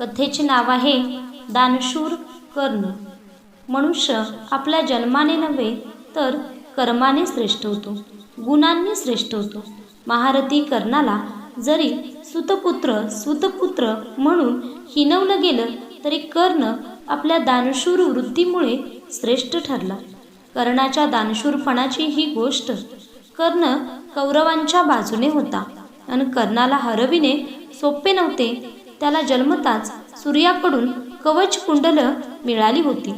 कथेचे नाव आहे दानशूर कर्ण. मनुष्य आपल्या जन्माने नव्हे तर कर्माने श्रेष्ठ होतो गुणांनी श्रेष्ठ होतो. महारथी कर्णाला जरी सुतपुत्र सुतपुत्र म्हणून हिनवलं गेलं तरी कर्ण आपल्या दानशूर वृत्तीमुळे श्रेष्ठ ठरला. कर्णाच्या दानशूरपणाची ही गोष्ट कर्ण कौरवांच्या बाजूने होता. आणि कर्णाला हरविणे सोपे नव्हते त्याला जन्मताच सूर्याकडून कवच कुंडल मिळाली होती.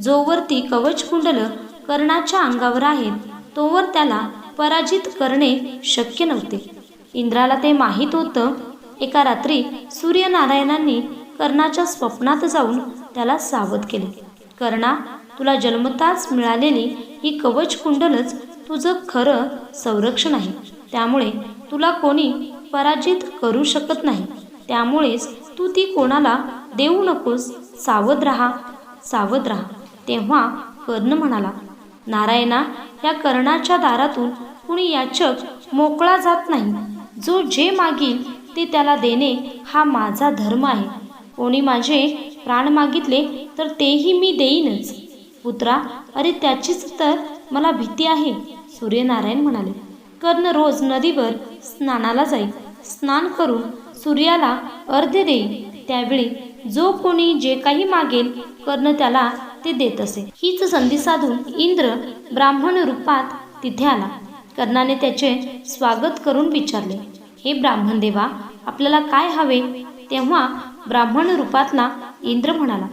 जोवर ती कवच कुंडल कर्णाच्या अंगावर आहेत तोवर त्याला पराजित करणे शक्य नव्हते. इंद्राला ते माहीत होतं. एका रात्री सूर्यनारायणांनी कर्णाच्या स्वप्नात जाऊन त्याला सावध केले. कर्णा तुला जन्मताच मिळालेली ही कवच कुंडलच तुझं खरं संरक्षण आहे. त्यामुळे तुला कोणी पराजित करू शकत नाही. त्यामुळेच तू ती कोणाला देऊ नकोस. सावध राहा सावध राहा. तेव्हा कर्ण म्हणाला नारायणा या कर्णाच्या दारातून कुणी याचक मोकळा जात नाही. जो जे मागील ते त्याला देणे हा माझा धर्म आहे. कोणी माझे प्राण मागितले तर तेही मी देईनच. पुत्रा अरे त्याचीच तर मला भीती आहे. सूर्यनारायण म्हणाले कर्ण रोज नदीवर स्नानाला जाई. स्नान करून सूर्याला अर्ध देई त्यावेळी जो कोणी जे काही मागेल कर्ण त्याला ते देत असे. हीच संधी साधून इंद्र ब्राह्मण रूपात तिथे आला. कर्णाने त्याचे स्वागत करून विचारले हे ब्राह्मण देवा आपल्याला काय हवे? तेव्हा ब्राह्मण रूपातला इंद्र म्हणाला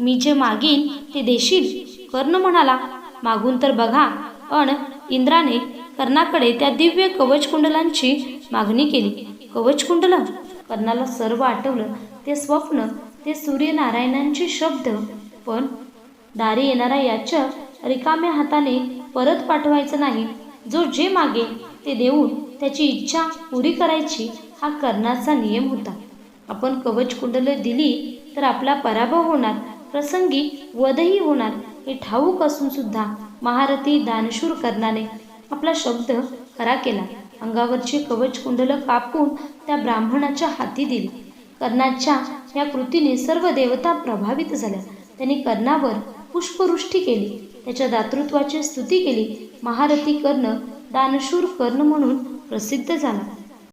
मी जे मागीन ते देशील. कर्ण म्हणाला मागून तर बघा पण इंद्राने कर्णाकडे त्या दिव्य कवचकुंडलांची मागणी केली. कवचकुंडल कर्णाला सर्व आठवलं ते स्वप्न ते सूर्यनारायणांचे शब्द. पण दारी येणारा याच्या रिकाम्या हाताने परत पाठवायचं नाही. जो जे मागे ते देऊन त्याची इच्छा पुरी करायची हा कर्णाचा नियम होता. आपण कवच कुंडलं दिली तर आपला पराभव होणार प्रसंगी वधही होणार हे ठाऊक असून सुद्धा महारथी दानशूर कर्णाने आपला शब्द खरा केला. अंगावरची कवच कुंडलं कापून त्या ब्राह्मणाच्या हाती दिली. कर्णाच्या या कृतीने सर्व देवता प्रभावित झाल्या. त्यांनी कर्णावर पुष्पवृष्टी केली. त्याच्या दातृत्वाची स्तुती केली. महारथी कर्ण दानशूर कर्ण म्हणून प्रसिद्ध झाला.